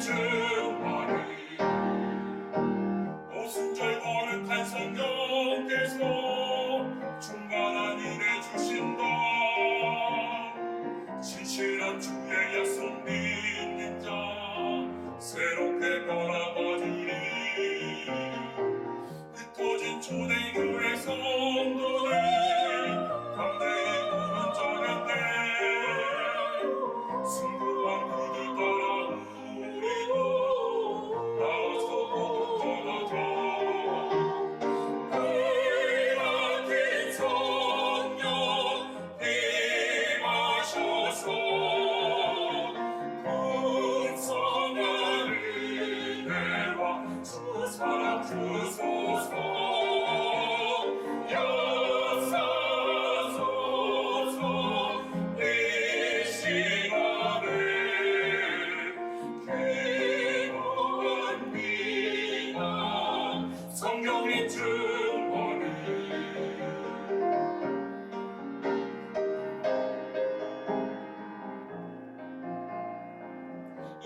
주말이. 오순절 거룩한 성령께서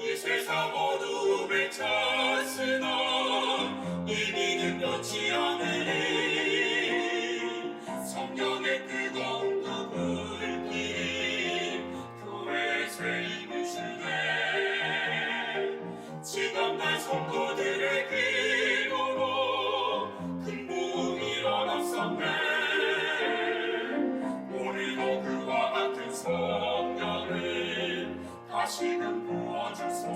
이 세상 어둠에 찼으나 이미는 변치 않으리 성령의 뜨거운 그 불길이 교회에 새 힘을 주네 지난날 성도들의 기도로 큰 부흥이 일어났었네. 우리도 그와 같은 성령을 다시금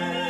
Amen.